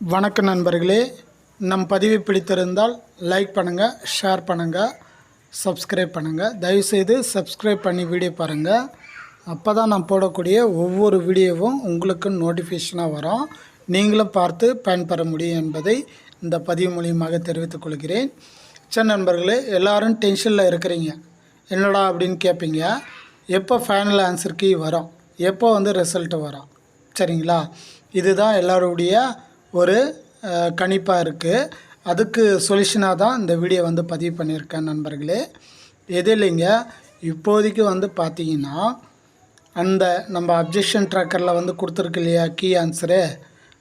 வணக்க நண்பர்களே நம் பதிவை பிடித்திருந்தால் லைக் பண்ணுங்கள் ஷேர் பண்ணுங்கள் சப்ஸ்கிரைப் பண்ணுங்கள் தயவுசெய்து சப்ஸ்கிரைப் பண்ணி வீடியோ பாருங்கள் அப்போ தான் நான் போடக்கூடிய ஒவ்வொரு வீடியோவும் உங்களுக்கு நோட்டிஃபிகேஷனாக வரும். நீங்களும் பார்த்து பயன்பெற முடியும் என்பதை இந்த பதிவு மூலியமாக தெரிவித்துக் கொள்கிறேன். சரி நண்பர்களே எல்லோரும் டென்ஷனில் இருக்கிறீங்க. என்னடா அப்படின்னு கேட்பீங்க எப்போ ஃபைனல் ஆன்சர் கீ வரும்? எப்போ வந்து ரிசல்ட்டு வரும்? சரிங்களா? இதுதான் எல்லாருடைய ஒரு கணிப்பாக இருக்குது அதுக்கு சொல்யூஷனாக தான் இந்த வீடியோ வந்து பதிவு பண்ணியிருக்கேன் நண்பர்களே. எது இல்லைங்க? இப்போதைக்கு வந்து பார்த்தீங்கன்னா அந்த நம்ம அப்ஜெக்ஷன் ட்ராக்கரில் வந்து கொடுத்துருக்கு இல்லையா கீ ஆன்சரு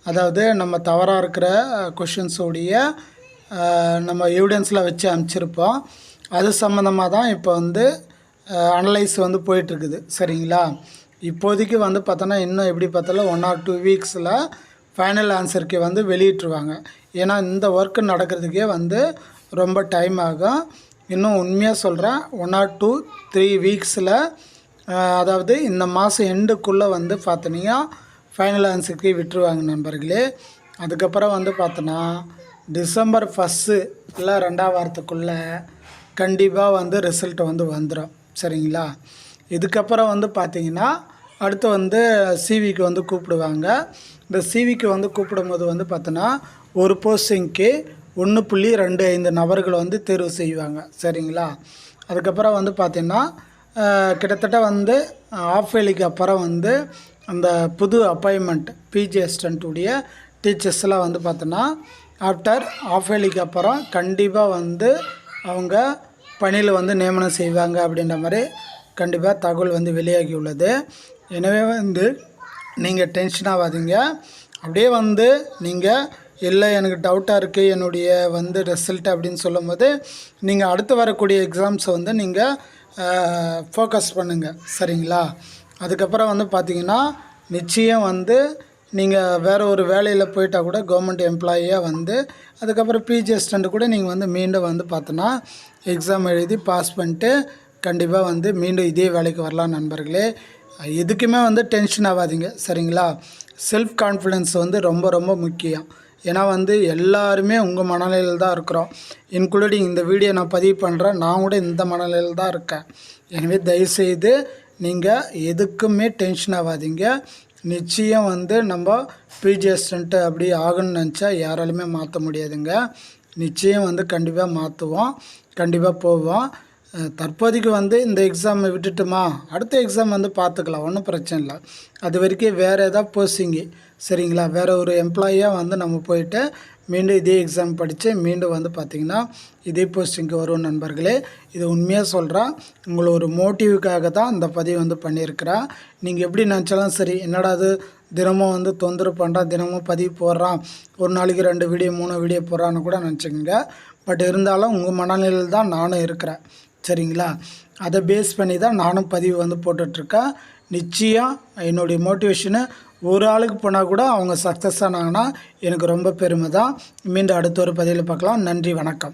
அதாவது நம்ம தவறாக இருக்கிற கொஷின்ஸோடைய நம்ம எவிடன்ஸில் வச்சு அனுப்பிச்சிருப்போம். அது சம்மந்தமாக தான் இப்போ வந்து அனலைஸ் வந்து போயிட்டுருக்குது. சரிங்களா? இப்போதைக்கு வந்து பார்த்தோன்னா இன்னும் எப்படி பார்த்தாலும் ஒன் ஆர் டூ வீக்ஸில் ஃபைனல் ஆன்சருக்கு வந்து வெளியிட்டுருவாங்க. ஏன்னா இந்த ஒர்க்கு நடக்கிறதுக்கே வந்து ரொம்ப டைம் ஆகும். இன்னும் உண்மையாக சொல்கிறேன் ஒன் ஆர் டூ த்ரீ வீக்ஸில் அதாவது இந்த மாதம் எண்டுக்குள்ளே வந்து பார்த்தீங்கன்னா ஃபைனல் ஆன்சருக்கு விட்டுருவாங்க நண்பர்களே. அதுக்கப்புறம் வந்து பார்த்தோன்னா டிசம்பர் ஃபஸ்ட்டு இல்லை ரெண்டாம் வாரத்துக்குள்ளே கண்டிப்பாக வந்து ரிசல்ட் வந்து வந்துடும் சரிங்களா? இதுக்கப்புறம் வந்து பார்த்திங்கன்னா அடுத்து வந்து சிவிக்கு வந்து கூப்பிடுவாங்க. இந்த சிவிக்கு வந்து கூப்பிடும்போது வந்து பார்த்தோன்னா ஒரு போஸ்டிங்க்கு ஒன்று புள்ளி ரெண்டு ஐந்து நபர்களை வந்து தேர்வு செய்வாங்க. சரிங்களா? அதுக்கப்புறம் வந்து பார்த்திங்கன்னா கிட்டத்தட்ட வந்து ஆஃப்வேலிக்கு அப்புறம் வந்து அந்த புது அப்பாயின்மெண்ட் பிஜி அசிஸ்டண்ட்டுடைய டீச்சர்ஸ்லாம் வந்து பார்த்தோன்னா ஆஃப்டர் ஆஃப்வேலிக்கு அப்புறம் கண்டிப்பாக வந்து அவங்க பணியில் வந்து நியமனம் செய்வாங்க அப்படின்ற மாதிரி கண்டிப்பாக தகவல் வந்து வெளியாகி உள்ளது எனவே வந்து நீங்கள் டென்ஷன் ஆகாதீங்க. அப்படியே வந்து நீங்கள் இல்லை எனக்கு டவுட்டாக இருக்குது என்னுடைய வந்து ரிசல்ட் அப்படின்னு சொல்லும்போது நீங்கள் அடுத்து வரக்கூடிய எக்ஸாம்ஸை வந்து நீங்கள் ஃபோக்கஸ் பண்ணுங்கள் சரிங்களா? அதுக்கப்புறம் வந்து பார்த்திங்கன்னா நிச்சயம் வந்து நீங்கள் வேறு ஒரு வேலையில் போயிட்டால் கூட கவர்மெண்ட் எம்ப்ளாயியாக வந்து அதுக்கப்புறம் பிஜி அசிஸ்டண்ட் கூட நீங்கள் வந்து மீண்டும் வந்து பார்த்தோன்னா எக்ஸாம் எழுதி பாஸ் பண்ணிட்டு கண்டிப்பாக வந்து மீண்டும் இதே வேலைக்கு வரலாம் நண்பர்களே. எதுக்குமே வந்து டென்ஷன் ஆகாதீங்க. சரிங்களா? செல்ஃப் கான்ஃபிடென்ஸ் வந்து ரொம்ப ரொம்ப முக்கியம். ஏன்னா வந்து எல்லாருமே உங்கள் மனநிலையில் தான் இருக்கிறோம். இன்க்ளூடிங் இந்த வீடியோ நான் பதிவு பண்ணுறேன் நான் கூட இந்த மனநிலையில் தான் இருக்கேன். எனவே தயவுசெய்து நீங்கள் எதுக்குமே டென்ஷன் ஆகாதீங்க. நிச்சயம் வந்து நம்ம பிஜி அசிஸ்டண்ட்டு அப்படி ஆகணும்னு நினச்சா யாராலுமே மாற்ற முடியாதுங்க. நிச்சயம் வந்து கண்டிப்பாக மாற்றுவோம் கண்டிப்பாக போவோம். தற்போதைக்கு வந்து இந்த எக்ஸாமை விட்டுட்டுமா? அடுத்த எக்ஸாம் வந்து பார்த்துக்கலாம் ஒன்றும் பிரச்சனை இல்லை. அது வரைக்கும் வேறு எதாவது போஸ்டிங்கு சரிங்களா? வேறு ஒரு எம்ப்ளாயியாக வந்து நம்ம போயிட்டு மீண்டும் இதே எக்ஸாம் படித்து மீண்டும் வந்து பார்த்திங்கன்னா இதே போஸ்டிங்க்கு வரும் நண்பர்களே. இது உண்மையாக சொல்கிறேன் உங்களை ஒரு மோட்டிவுக்காக தான் இந்த பதிவு வந்து பண்ணியிருக்கிறேன் நீங்கள் எப்படி நினச்சாலும் சரி என்னடா அது தினமும் வந்து தொந்தரவு பண்ணுறான் தினமும் பதிவு போடுறான் ஒரு நாளைக்கு ரெண்டு வீடியோ மூணு வீடியோ போடுறான்னு கூட நினச்சிக்கோங்க. பட் இருந்தாலும் உங்கள் மனநிலையில் தான் நானும் இருக்கிறேன். சரிங்களா? அதை பேஸ் பண்ணி தான் நானும் பதிவு வந்து போட்டுட்ருக்கேன். நிச்சயம் என்னுடைய மோட்டிவேஷனு ஒரு ஆளுக்கு போனால் கூட அவங்க சக்ஸஸ் ஆனாங்கன்னா எனக்கு ரொம்ப பெருமை தான் மீண்டும் அடுத்த ஒரு பதிவில் பார்க்கலாம். நன்றி வணக்கம்.